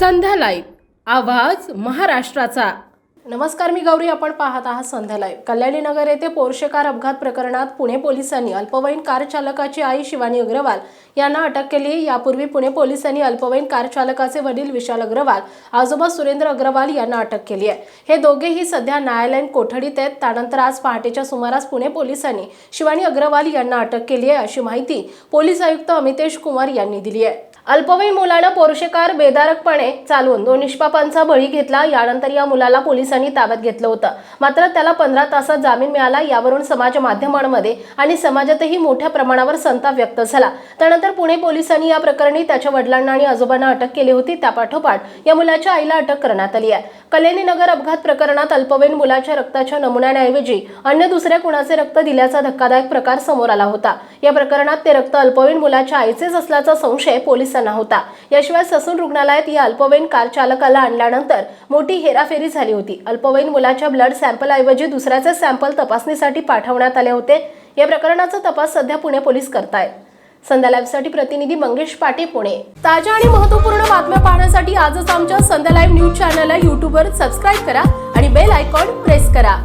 संध्या live आवाज महाराष्ट्राचा. नमस्कार मी गौरी आपण पाहत आहात संध्या लाईव्ह कल्याणी नगर येथे पोर्शे कार अपघात प्रकरणात पुणे पोलिसांनी अल्पवयीन कार चालकाची आई शिवानी अग्रवाल यांना अटक केली. यापूर्वी पुणे पोलिसांनी अल्पवयीन कार चालकाचे वडील विशाल अग्रवाल आजोबा सुरेंद्र अग्रवाल यांना अटक केली आहे. हे दोघेही सध्या न्यायालयीन कोठडीत आहेत. त्यानंतर आज पहाटेच्या सुमारास पुणे पोलिसांनी शिवानी अग्रवाल यांना अटक केली आहे अशी माहिती पोलीस आयुक्त अमितेश कुमार यांनी दिली आहे. अल्पवयीन मुलानं पोर्शे बेदारकपणे चालवून दोन निष्पापांचा बळी घेतला. यानंतर या मुलाला पोलिसांनी ताब्यात घेतलं होतं. मात्र त्याला पंधरा तासात जामीन मिळाला. यावरून समाज माध्यमांमध्ये आणि समाजातही मोठ्या प्रमाणावर संताप व्यक्त झाला. त्यानंतर पुणे पोलिसांनी या प्रकरणी त्याच्या वडिलांना आणि आजोबांना अटक केली होती. त्यापाठोपाठ या मुलाच्या आईला अटक करण्यात आली आहे. कल्याणी नगर अपघात प्रकरणात अल्पवयीन मुलाच्या रक्ताच्या नमुन्याऐवजी अन्य दुसऱ्या कुणाचे रक्त दिल्याचा धक्कादायक प्रकार समोर आला होता. या प्रकरणात ते रक्त अल्पवयीन मुलाच्या आईचेच असल्याचा संशय पोलिसांना होता याशिवाय ससून रुग्णालयात या अल्पवयीन कार चालकाला आणल्यानंतर मोठी हेराफेरी झाली होती. अल्पवयीन मुलाच्या ब्लड सॅम्पल ऐवजी दुसऱ्याचे सॅम्पल तपासणीसाठी पाठवण्यात आले होते. या प्रकरणाचा तपास सध्या पुणे पोलीस करतायत. संध्या लाईव्हसाठी प्रतिनिधी मंगेश पाटे पुणे. ताज्या आणि महत्त्वपूर्ण बातम्या पाहण्यासाठी आजच आमच्या संध्या लाईव्ह न्यूज चॅनलला यूट्यूबवर सबस्क्राईब करा आणि बेल आयकॉन प्रेस करा.